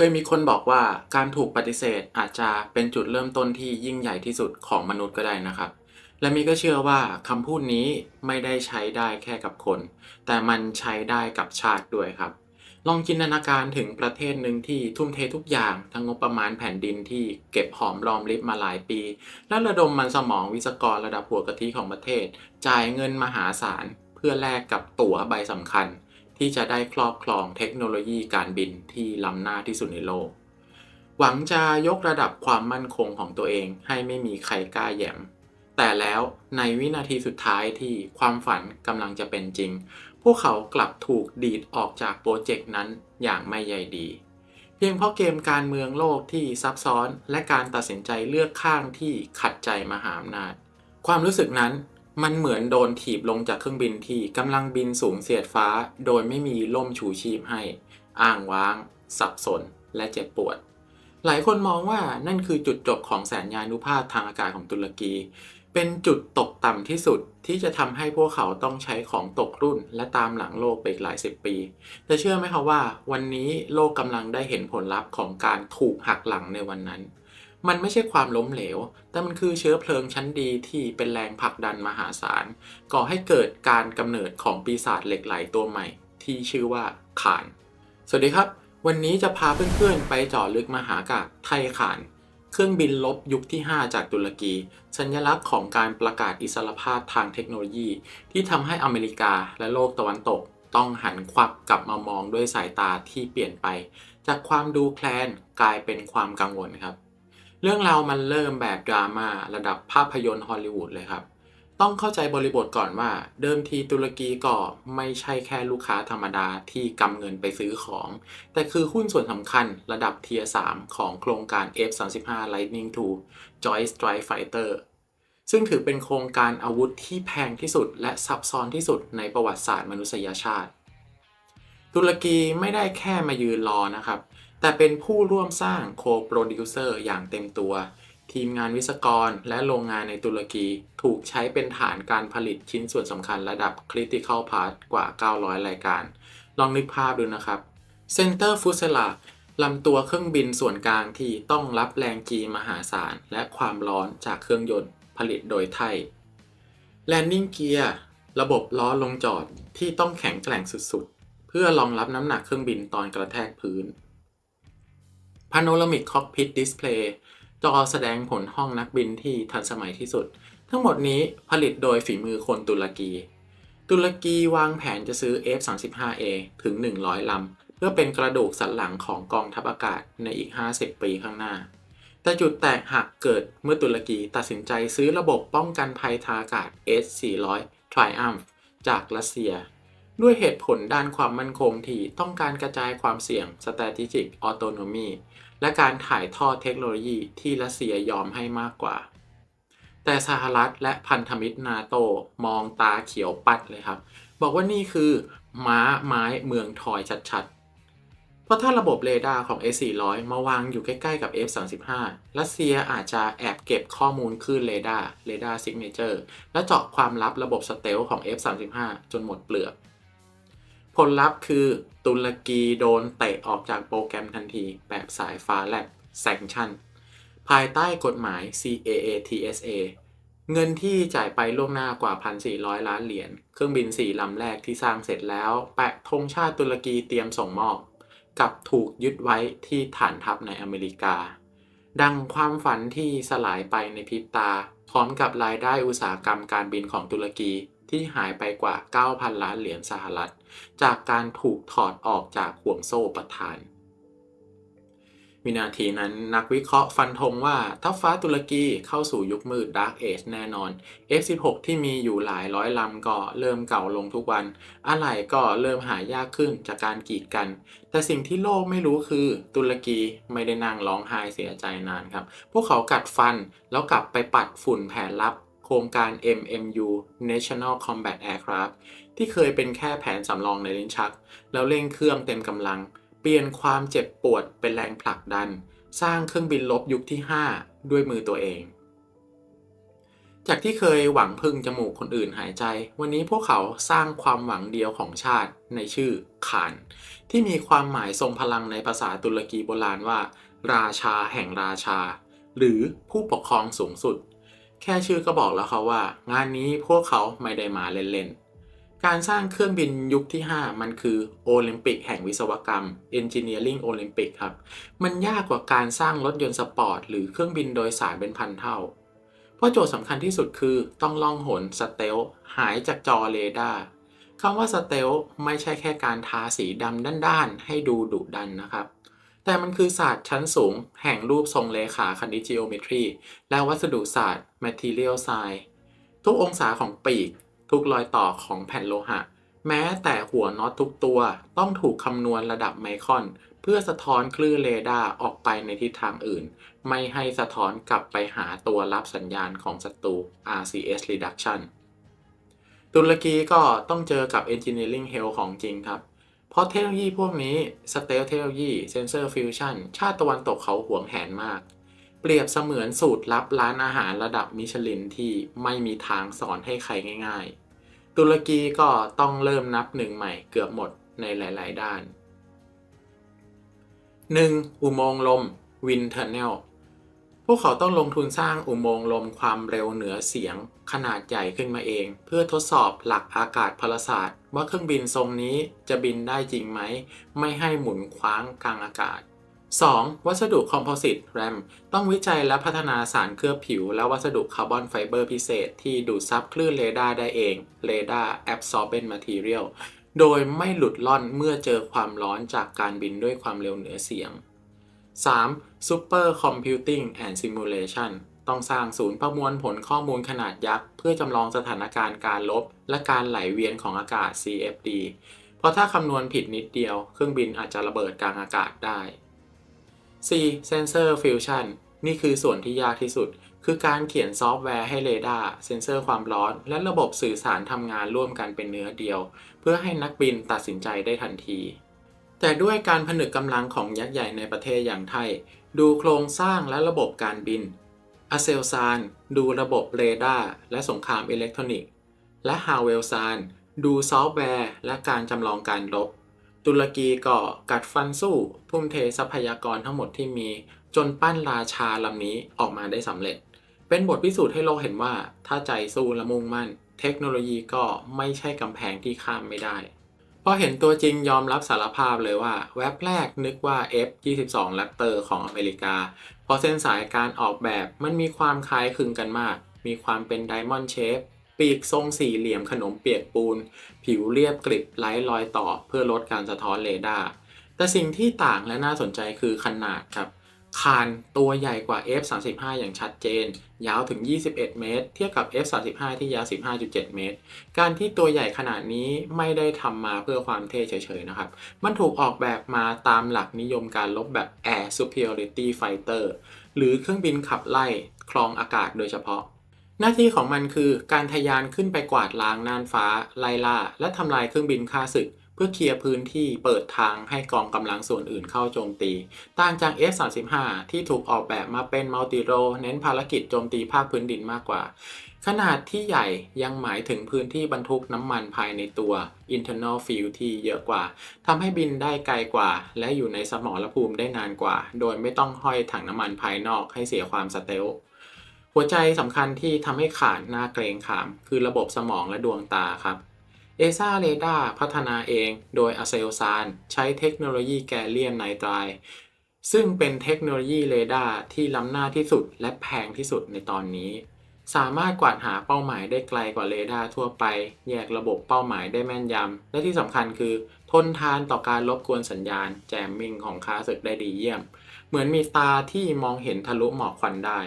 เคยมีคนบอกว่าการถูกปฏิเสธอาจจะเป็นจุดเริ่มต้นที่ยิ่งใหญ่ที่สุดของมนุษย์ก็ได้นะครับ และมีก็เชื่อว่าคำพูดนี้ไม่ได้ใช้ได้แค่กับคน แต่มันใช้ได้กับชาติด้วยครับ ลองจินตนาการถึงประเทศหนึ่งที่ทุ่มเททุกอย่าง ทั้งงบประมาณแผ่นดินที่เก็บหอมรอมริบมาหลายปี และระดมมันสมองวิศกรระดับหัวกะทิของประเทศ จ่ายเงินมหาศาลเพื่อแลกกับตั๋วใบสำคัญ ที่จะได้ครอบครองเทคโนโลยีการบินที่ล้ำหน้าที่สุดในโลก หวังจะยกระดับความมั่นคงของตัวเองให้ไม่มีใครกล้าแหยมแต่แล้วในวินาทีสุดท้ายที่ความฝันกำลังจะเป็นจริง พวกเขากลับถูกดีดออกจากโปรเจกต์นั้นอย่างไม่ใยดี เพียงเพราะเกมการเมืองโลกที่ซับซ้อนและการตัดสินใจเลือกข้างที่ขัดใจมหาอำนาจ ความรู้สึกนั้น มันเหมือนโดนถีบลงจากเครื่องบินที่กำลังบินสูงเสียดฟ้า โดยไม่มีล่มชูชีพให้ อ้างว้าง สับสน และเจ็บปวด หลายคนมองว่านั่นคือจุดจบของแสนยานุภาพทางอากาศของตุรกี เป็นจุดตกต่ำที่สุดที่จะทำให้พวกเขาต้องใช้ของตกรุ่น และตามหลังโลกไปอีกหลายสิบปี แต่เชื่อไหมคะว่า วันนี้โลกกำลังได้เห็นผลลัพธ์ของการถูกหักหลังในวันนั้น มันไม่ใช่ความล้มเหลว แต่มันคือเชื้อเพลิงชั้นดีที่เป็นแรงผลักดันมหาศาล ก่อให้เกิดการกำเนิดของปีศาจเหล็กไหลตัวใหม่ ที่ชื่อว่าขาน สวัสดีครับ วันนี้จะพาเพื่อนๆ ไปเจาะลึกมหากาพย์ไทยขาน เครื่องบินลบยุคที่ 5 จากตุรกี สัญลักษณ์ของการประกาศอิสรภาพทางเทคโนโลยี ที่ทำให้อเมริกาและโลกตะวันตก ต้องหันควับกลับมามองด้วยสายตาที่เปลี่ยนไป จากความดูแคลนกลายเป็นความกังวลครับ เรื่องราวมันเริ่มแบบดราม่าระดับภาพยนตร์ฮอลลีวูดเลยครับ ต้องเข้าใจบริบทก่อนว่า เดิมทีตุรกีก็ไม่ใช่แค่ลูกค้าธรรมดาที่กำเงินไปซื้อของ แต่คือหุ้นส่วนสำคัญระดับเทียร์3ของโครงการ F-35 Lightning II Joint Strike Fighter ซึ่งถือเป็นโครงการอาวุธที่แพงที่สุด และซับซ้อนที่สุดในประวัติศาสตร์มนุษยชาติ ตุรกีไม่ได้แค่มายืนรอนะครับ แต่เป็นผู้ร่วมสร้างโคโปรดิวเซอร์อย่างเต็มตัว ทีมงานวิศกรและโรงงานในตุรกีถูกใช้เป็นฐานการผลิตชิ้นส่วนสำคัญระดับ Critical Part กว่า 900 รายการ ลองนึกภาพดูนะครับ Center f u s e l a ลำตัวเครื่องบินส่วนกลางที่ต้องรับแรงจีมหาศาล และความร้อนจากเครื่องยนต์ผลิตโดยไทย Landing Gear ระบบล้อลงจอดที่ต้องแข็งแกร่งสุดๆ เพื่อรองรับน้ำหนักเครื่องบินตอนกระแทกพื้น Panoramic Cockpit Display จอแสดงผลห้องนักบินที่ทันสมัยที่สุด ทั้งหมดนี้ผลิตโดยฝีมือคนตุรกี ตุรกีวางแผนจะซื้อ F-35A ถึง 100 ลำ เพื่อเป็นกระดูกสันหลังของกองทัพอากาศในอีก 50 ปีข้างหน้า แต่จุดแตกหักเกิดเมื่อตุรกีตัดสินใจซื้อระบบป้องกันภัยทางอากาศ S-400 Triumph จากรัสเซีย ด้วยเหตุผลด้านความมั่นคงที่ต้องการกระจายความเสี่ยง Strategic Autonomy และการถ่ายทอดเทคโนโลยีที่รัสเซียยอมให้มากกว่า แต่สหรัฐและพันธมิตรนาโตมองตาเขียวปัดเลยครับ บอกว่านี่คือ ม้าไม้เมืองทอยชัดๆ เพราะถ้าระบบเรดาร์ของ S400 มาวางอยู่ใกล้ๆกับ F35 รัสเซียอาจจะแอบเก็บข้อมูลคลื่นเรดาร์เรดาร์ซิกเนเจอร์และเจาะความลับระบบสเตลของ F35 จนหมดเปลือก ผลลัพธ์คือตุรกีโดนเตะออกจากโปรแกรมทันที แบบสายฟ้าแลบ Sanction ภายใต้กฎหมาย CAATSA เงินที่จ่ายไปล่วงหน้ากว่า 1,400 ล้านเหรียญ เครื่องบิน 4 ลำแรกที่สร้างเสร็จแล้ว แปะธงชาติตุรกีเตรียมส่งมอบ กับถูกยึดไว้ที่ฐานทัพในอเมริกา ดังความฝันที่สลายไปในพริบตา พร้อมกับรายได้อุตสาหกรรมการบินของตุรกีที่หายไปกว่า 9,000 ล้านเหรียญสหรัฐ จากการถูกถอดออกจากห่วงโซ่ประทาน วินาทีนั้นนักวิเคราะห์ฟันธงว่าทัพฟ้าตุรกีเข้าสู่ยุคมืด Dark Age แน่นอน F16 ที่มีอยู่หลายร้อยลำก็เริ่มเก่าลงทุกวัน อะไหล่ก็เริ่มหายากขึ้นจากการกีดกัน แต่สิ่งที่โลกไม่รู้คือตุรกีไม่ได้นั่งร้องไห้เสียใจนานครับ พวกเขากัดฟันแล้วกลับไปปัดฝุ่นแผนลับโครงการ MMU National Combat Aircraft ที่เคยเป็นแค่แผนสำรองในลิ้นชัก แล้วเร่งเครื่องเต็มกำลัง เปลี่ยนความเจ็บปวดเป็นแรงผลักดัน สร้างเครื่องบินลบยุคที่ 5 ด้วยมือตัวเอง จากที่เคยหวังพึ่งจมูกคนอื่นหายใจ วันนี้พวกเขาสร้างความหวังเดียวของชาติในชื่อขาน ที่มีความหมายทรงพลังในภาษาตุรกีโบราณว่า ราชาแห่งราชา หรือผู้ปกครองสูงสุดแค่ชื่อก็บอกแล้วเขาว่า งานนี้พวกเขาไม่ได้มาเล่นๆ การสร้างเครื่องบินยุคที่ 5 มันคือโอลิมปิกแห่งวิศวกรรม Engineering Olympic ครับ มันยากกว่าการสร้างรถยนต์สปอร์ต หรือเครื่องบินโดยสารเป็นพันเท่า เพราะโจทย์สำคัญที่สุดคือต้องล่องหนสเตลหายจากจอเรดาร์คำว่าสเตลไม่ใช่แค่การทาสีดำด้านๆ ให้ดูดุดันนะครับ แต่มันคือศาสตร์ชั้นสูง แห่งรูปทรงเลขาคณิต geometry และวัสดุศาสตร์ material science ทุกองศาของปีก ทุกรอยต่อของแผ่นโลหะ แม้แต่หัวน็อตทุกตัวต้องถูกคำนวณระดับไมครอน เพื่อสะท้อนคลื่นเรดาร์ออกไปในทิศทางอื่น ไม่ให้สะท้อนกลับไปหาตัวรับสัญญาณของศัตรู RCS reduction ตุรกีก็ต้องเจอกับ Engineering Hell ของจริงครับ เพราะเทคโนโลยีพวกนี้ Stealth เทคโนโลยี Sensor Fusion ชาติตะวันตกเขาหวงแหนมาก เปรียบเสมือนสูตรลับร้านอาหารระดับมิชลินที่ไม่มีทางสอนให้ใครง่าย ๆ ตุรกีก็ต้องเริ่มนับหนึ่งใหม่เกือบหมดในหลาย ๆ ด้าน 1. อุโมงค์ลม Wind Tunnel พวกเขาต้องลงทุนสร้างอุโมงค์ลมความเร็วเหนือเสียงขนาดใหญ่ขึ้นมาเอง เพื่อทดสอบหลักอากาศพลศาสตร์ ว่าเครื่องบินทรงนี้จะบินได้จริงไหม ไม่ให้หมุนคว้างกลางอากาศ 2. วัสดุคอมโพสิตแรมต้องวิจัยและพัฒนาสารเคลือบผิว และวัสดุคาร์บอนไฟเบอร์พิเศษ ที่ดูดซับคลื่นเรดาร์ได้เอง Radar Absorbent Material โดยไม่หลุดล่อนเมื่อเจอความร้อนจากการบินด้วยความเร็วเหนือเสียง 3. Super Computing and Simulation ต้องสร้างศูนย์ประมวลผลข้อมูลขนาดยักษ์ เพื่อจำลองสถานการณ์การลบ และการไหลเวียนของอากาศ CFD เพราะถ้าคำนวณผิดนิดเดียว เครื่องบินอาจจะระเบิดกลางอากาศได้ 4. Sensor Fusion นี่คือส่วนที่ยากที่สุด คือการเขียนซอฟต์แวร์ให้เรดาร์เซ็นเซอร์ความร้อน และระบบสื่อสารทำงานร่วมกันเป็นเนื้อเดียว เพื่อให้นักบินตัดสินใจได้ทันที แต่ด้วยการผนึกกำลังของยักษ์ใหญ่ในประเทศอย่างไทย ดูโครงสร้างและระบบการบินอาเซลซานดูระบบเรดาร์และสงครามอิเล็กทรอนิกส์ และฮาวเวลซานดูซอฟต์แวร์ และการจำลองการรบ ตุรกีก็กัดฟันสู้ ทุ่มเททรัพยากรทั้งหมดที่มีจนปั้นราชาลำนี้ออกมาได้สำเร็จ เป็นบทพิสูจน์ให้โลกเห็นว่า ถ้าใจสู้และมุ่งมั่น เทคโนโลยีก็ไม่ใช่กำแพงที่ข้ามไม่ได้พอเห็นตัวจริงยอมรับสารภาพเลยว่า แว็บแรกนึกว่า F22 Raptor ของอเมริกาเพราะเส้นสายการออกแบบมันมีความคล้ายคลึงกันมาก มีความเป็นไดมอนด์เชฟปีกทรงสี่เหลี่ยมขนมเปียกปูน ผิวเรียบกริบไร้รอยต่อเพื่อลดการสะท้อนเรดาร์ แต่สิ่งที่ต่างและน่าสนใจคือขนาดครับ คานตัวใหญ่กว่า F35 อย่างชัดเจน ยาวถึง 21 เมตร เทียบกับ F35 ที่ยาว 15.7 เมตร การที่ตัวใหญ่ขนาดนี้ไม่ได้ทำมาเพื่อความเท่เฉยๆนะครับ มันถูกออกแบบมาตามหลักนิยมการลบแบบ Air Superiority Fighter หรือเครื่องบินขับไล่คลองอากาศโดยเฉพาะ หน้าที่ของมันคือการทะยานขึ้นไปกวาดล้างน่านฟ้า ไล่ล่า และทำลายเครื่องบินฆ่าศึก เพื่อเคลียร์พื้นที่เปิดทางให้กองกำลังส่วนอื่นเข้าโจมตี ต่างจาก F35 ที่ถูกออกแบบมาเป็นมัลติโรเน้นภารกิจโจมตีภาคพื้นดินมากกว่า ขนาดที่ใหญ่ยังหมายถึงพื้นที่บรรทุกน้ำมันภายในตัว internal field ที่เยอะกว่าทำให้บินได้ไกลกว่า และอยู่ในสมรภูมิได้นานกว่า โดยไม่ต้องห้อยถังน้ำมันภายนอกให้เสียความสเตลท์ หัวใจสำคัญที่ทำให้ขาดหน้าเกรงขาม คือระบบสมองและดวงตาครับเอซ่าเรดาพัฒนาเองโดยอเซลซานใช้เทคโนโลยีแกลเลียมไนไตรซึ่งเป็นเทคโนโลยีเรดาร์ที่ล้ำหน้าที่สุดและแพงที่สุดในตอนนี้ สามารถกวาดหาเป้าหมายได้ไกลกว่าเรดาร์ทั่วไป แยกระบบเป้าหมายได้แม่นยำ และที่สำคัญคือ ทนทานต่อการรบกวนสัญญาณ แจมมิงของค้าศึกได้ดีเยี่ยม เหมือนมีตาที่มองเห็นทะลุหมอกควันได้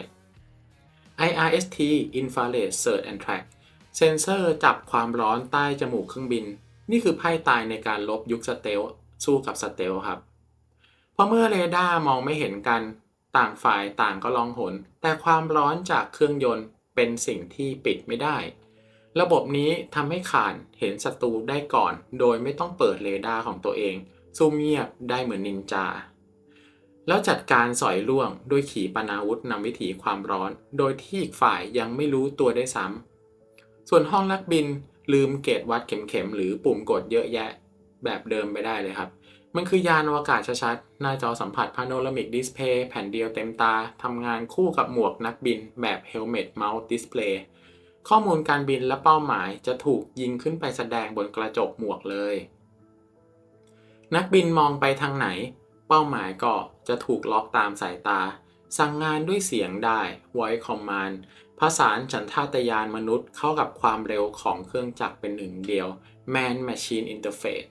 IRST Infrared Search and Track เซนเซอร์จับความร้อนใต้จมูกเครื่องบิน นี่คือไพ่ตายในการลบยุคสเตลสู้กับสเตลครับ เพราะเมื่อเรดาร์มองไม่เห็นกันต่างฝ่ายต่างก็ลองหน แต่ความร้อนจากเครื่องยนต์เป็นสิ่งที่ปิดไม่ได้ ระบบนี้ทำให้ข่านเห็นศัตรูได้ก่อน โดยไม่ต้องเปิดเรดาร์ของตัวเองซูมเงียบได้เหมือนนินจา แล้วจัดการสอยล่วงด้วยขีปนาวุธนำวิถีความร้อน โดยที่อีกฝ่ายยังไม่รู้ตัวได้ซ้ำส่วนห้องนักบินลืมเกตวัดเข็มๆหรือปุ่มกดเยอะแยะ แบบเดิมไปได้เลยครับ มันคือยานอวกาศชัดๆ หน้าจอสัมผัสพาโนรามิกดิสเพย์แผ่นเดียวเต็มตาทำงานคู่กับหมวกนักบินแบบเฮลเมตเมาส์ดิสเพลย์ข้อมูลการบินและเป้าหมายจะถูกยิงขึ้นไปแสดงบนกระจกหมวกเลย นักบินมองไปทางไหน เป้าหมายก็ จะถูกล็อกตามสายตา สั่งงานด้วยเสียงได้ voice command ผสานฉันทาตยานมนุษย์เข้ากับความเร็วของเครื่องจักรเป็นหนึ่งเดียว man machine interface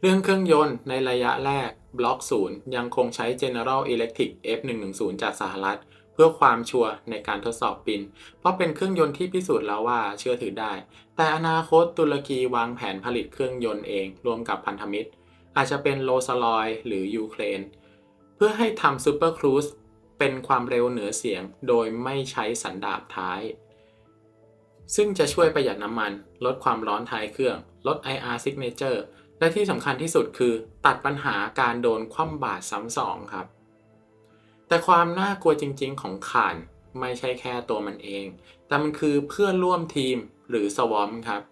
เรื่องเครื่องยนต์ในระยะแรกบล็อกศูนย์ยังคงใช้ General Electric F110 จากสหรัฐ เพื่อความชัวร์ในการทดสอบบิน เพราะเป็นเครื่องยนต์ที่พิสูจน์แล้วว่าเชื่อถือได้ แต่อนาคตตุรกีวางแผนผลิตเครื่องยนต์เอง รวมกับพันธมิตร อาจจะเป็นโลซลอยหรือยูเครน เพื่อให้ทำซูเปอร์ครูซเป็นความเร็วเหนือเสียงโดยไม่ใช้สันดาปท้าย ซึ่งจะช่วยประหยัดน้ำมัน ลดความร้อนท้ายเครื่อง ลด IR signature และที่สำคัญที่สุดคือตัดปัญหาการโดนคว่ำบาตรซ้ำสองครับ แต่ความน่ากลัวจริงๆของข่านไม่ใช่แค่ตัวมันเอง แต่มันคือเพื่อนร่วมทีมหรือสวอมครับ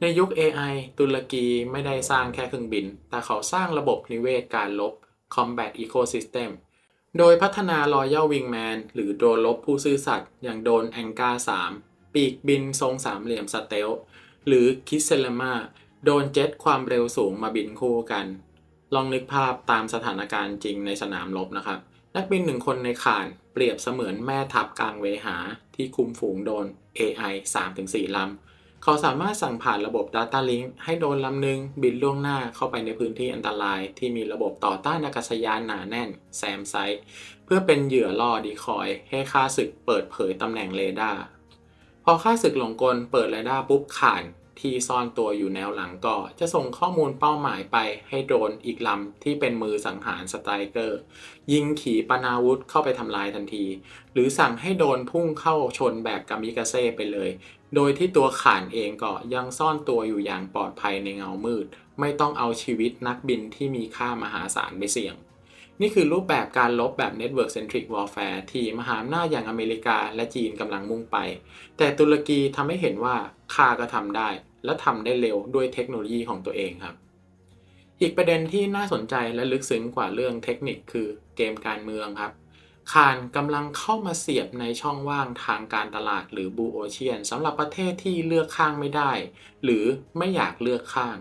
ในยุค AI ตุรกีไม่ได้สร้างแค่เครื่องบิน แต่เขาสร้างระบบนิเวศการลบ Combat Ecosystem โดยพัฒนา Royal Wingman หรือโดรนลบผู้ซื่อสัตย์อย่างโดนแองกา3 ปีกบินทรงสามเหลี่ยมสเตลหรือคิเซลมาโดนเจ็ตความเร็วสูงมาบินคู่กัน ลองนึกภาพตามสถานการณ์จริงในสนามรบนะครับ นักบินหนึ่งคนในข่านเปรียบเสมือนแม่ทัพกลางเวหาที่คุมฝูงโดน AI 3-4ลำ เขาสามารถสั่งผ่านระบบ Data Link ให้โดนลำหนึ่งบินล่วงหน้าเข้าไปในพื้นที่อันตราย ที่มีระบบต่อต้านอากาศยานหนาแน่นแซมไซต์เพื่อเป็นเหยื่อล่อดีคอย ให้ค่าศึกเปิดเผยตำแหน่งเรดาร์พอค่าศึกหลงกลเปิดเรดาร์ปุ๊บข่านที่ซ่อนตัวอยู่แนวหลังก็จะส่งข้อมูลเป้าหมายไปให้โดรนอีกลำที่เป็นมือสังหารสไตรเกอร์ ยิงขีปนาวุธเข้าไปทำลายทันที หรือสั่งให้โดรนพุ่งเข้าชนแบบกามิกาเซ่ไปเลย โดยที่ตัวข่านเองก็ยังซ่อนตัวอยู่อย่างปลอดภัยในเงามืด ไม่ต้องเอาชีวิตนักบินที่มีค่ามหาศาลไปเสี่ยง นี่คือรูปแบบการลบแบบ Network Centric Warfare ที่มหาอำนาจอย่างอเมริกาและจีนกำลังมุ่งไป แต่ตุรกีทำให้เห็นว่าขาก็ทำได้ และทำได้เร็วด้วยเทคโนโลยีของตัวเองครับอีกประเด็นที่น่าสนใจและลึกซึ้งกว่าเรื่องเทคนิคคือเกมการเมืองครับ คานกำลังเข้ามาเสียบในช่องว่างทางการตลาดหรือบูโอเชียนสำหรับประเทศที่เลือกข้างไม่ได้ หรือไม่อยากเลือกข้าง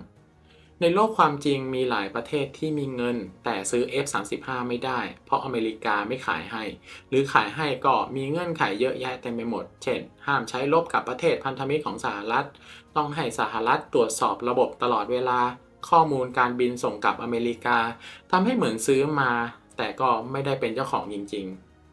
ในโลกความจริงมีหลายประเทศที่มีเงิน แต่ซื้อ F35 ไม่ได้ เพราะอเมริกาไม่ขายให้ หรือขายให้ก็มีเงื่อนไขเยอะแยะเต็มไปหมด เช่น ห้ามใช้ลบกับประเทศพันธมิตรของสหรัฐ ต้องให้สหรัฐตรวจสอบระบบตลอดเวลา ข้อมูลการบินส่งกลับอเมริกาทำให้เหมือนซื้อมา แต่ก็ไม่ได้เป็นเจ้าของจริง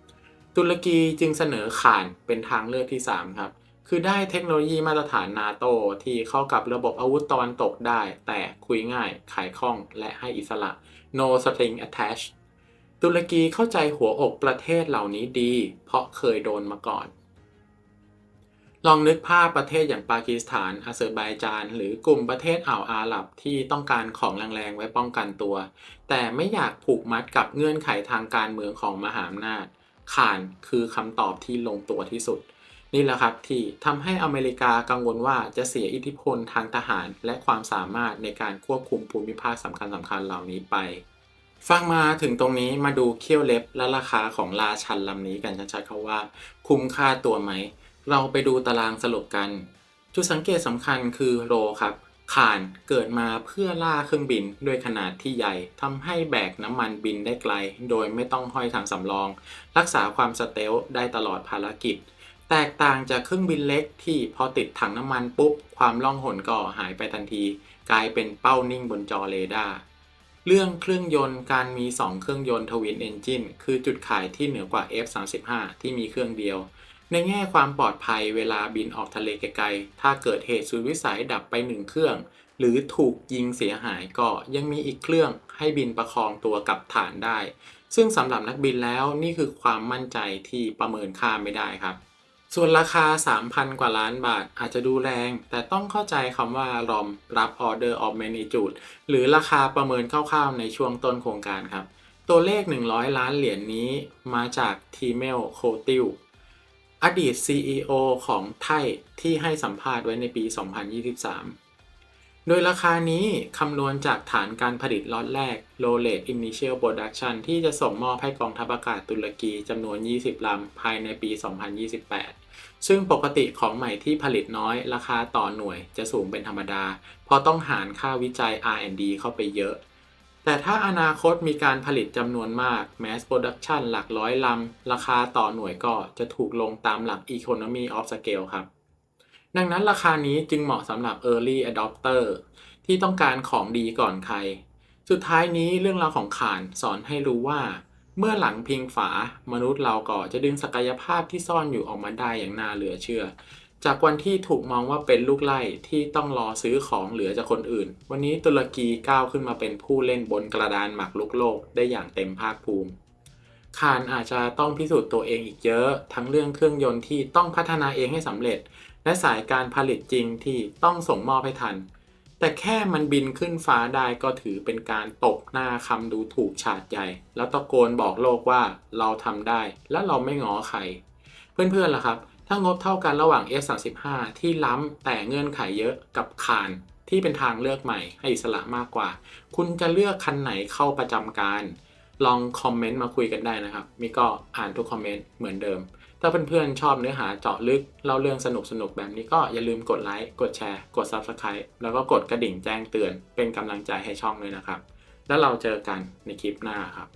ๆ ตุรกีจึงเสนอข่านเป็นทางเลือกที่ 3 ครับ คือได้เทคโนโลยีมาตรฐานนาโตที่เข้ากับระบบอาวุธตะวันตกได้ แต่คุยง่ายขายคล่องและให้อิสระ no string attached ตุรกีเข้าใจหัวอกประเทศเหล่านี้ดี เพราะเคยโดนมาก่อน ลองนึกภาพประเทศอย่างปากีสถานอาเซอร์ไบจาน หรือกลุ่มประเทศอ่าวอาหรับที่ต้องการของแรงๆไว้ป้องกันตัว แต่ไม่อยากผูกมัดกับเงื่อนไขทางการเมืองของมหาอำนาจข่านคือคำตอบที่ลงตัวที่สุด นี่แหละครับที่ทำให้อเมริกากังวลว่าจะเสียอิทธิพลทางทหาร และความสามารถในการควบคุมภูมิภาคสำคัญสำคัญเหล่านี้ไป ฟังมาถึงตรงนี้มาดูเขี้ยวเล็บและราคาของราชันลำนี้กันชัดๆครับว่า คุ้มค่าตัวไหม เราไปดูตารางสรุปกัน จุดสังเกตสำคัญคือโรครับข่านเกิดมาเพื่อล่าเครื่องบินด้วยขนาดที่ใหญ่ทำให้แบกน้ำมันบินได้ไกล โดยไม่ต้องห้อยถังสำรอง รักษาความสเตลได้ตลอดภารกิจ แตกต่างจากเครื่องบินเล็กที่พอติดถังน้ำมันปุ๊บ ความล่องหนก็หายไปทันที กลายเป็นเป้านิ่งบนจอเรดาร์เรื่องเครื่องยนต์การมี 2 เครื่องยนต์ทวินเอนจินคือจุดขายที่เหนือกว่า F35 ที่มีเครื่องเดียว ในแง่ความปลอดภัยเวลาบินออกทะเลไกลๆ ถ้าเกิดเหตุสุดวิสัยดับไปหนึ่งเครื่อง หรือถูกยิงเสียหายก็ยังมีอีกเครื่องให้บินประคองตัวกลับฐานได้ ซึ่งสำหรับนักบินแล้วนี่คือความมั่นใจที่ประเมินค่าไม่ได้ครับ ส่วนราคา 3,000 กว่าล้านบาทอาจจะดูแรง แต่ต้องเข้าใจคำว่า ROM รับ Order of Magnitude หรือราคาประเมินคร่าวๆในช่วงต้นโครงการครับ ตัวเลข 100 ล้านเหรียญนนี้มาจากทีเมลโคติล อดีต CEO ของไทยที่ให้สัมภาษณ์ไว้ในปี 2023 โดยราคานี้คำนวณจากฐานการผลิตล็อตแรก Low Rate Initial Production ที่จะส่งมอบให้กองทัพอากาศตุรกีจำนวน 20 ลำ ภายในปี 2028 ซึ่งปกติของใหม่ที่ผลิตน้อย ราคาต่อหน่วยจะสูงเป็นธรรมดา เพราะต้องหารค่าวิจัย R&D เข้าไปเยอะ แต่ถ้าอนาคตมีการผลิตจำนวนมาก Mass Production หลักร้อยลำ ราคาต่อหน่วยก็จะถูกลงตามหลัก Economy of Scale ครับ ดังนั้นราคานี้จึงเหมาะสำหรับ Early Adopter ที่ต้องการของดีก่อนใคร สุดท้ายนี้เรื่องราวของขานสอนให้รู้ว่า เมื่อหลังพิงฝามนุษย์เราก็จะดึงศักยภาพที่ซ่อนอยู่ออกมาได้อย่างน่าเหลือเชื่อ จากวันที่ถูกมองว่าเป็นลูกไล่ที่ต้องรอซื้อของเหลือจากคนอื่น วันนี้ตุรกีก้าวขึ้นมาเป็นผู้เล่นบนกระดานหมากลุกโลกได้อย่างเต็มภาคภูมิ คานอาจจะต้องพิสูจน์ตัวเองอีกเยอะ ทั้งเรื่องเครื่องยนต์ที่ต้องพัฒนาเองให้สำเร็จ และสายการผลิตจริงที่ต้องส่งมอบให้ทัน แต่แค่มันบินขึ้นฟ้าได้ก็ถือเป็นการตบหน้าคำดูถูกฉาดใหญ่ แล้วตะโกนบอกโลกว่าเราทำได้และเราไม่ง้อใคร เพื่อนๆล่ะครับ ถ้างบเท่ากันระหว่าง F35 ที่ล้ำแต่เงื่อนไขเยอะกับคานที่เป็นทางเลือกใหม่ให้อิสระมากกว่า คุณจะเลือกคันไหนเข้าประจำการ ลองคอมเมนต์มาคุยกันได้นะครับ มีก็อ่านทุกคอมเมนต์เหมือนเดิม ถ้าเพื่อนๆชอบเนื้อหาเจาะลึกเล่าเรื่องสนุกๆ แบบนี้ก็อย่าลืมกดไลค์กดแชร์ กด Subscribe แล้วก็กดกระดิ่งแจ้งเตือนเป็นกำลังใจให้ช่องด้วยนะครับ แล้วเราเจอกันในคลิปหน้าครับ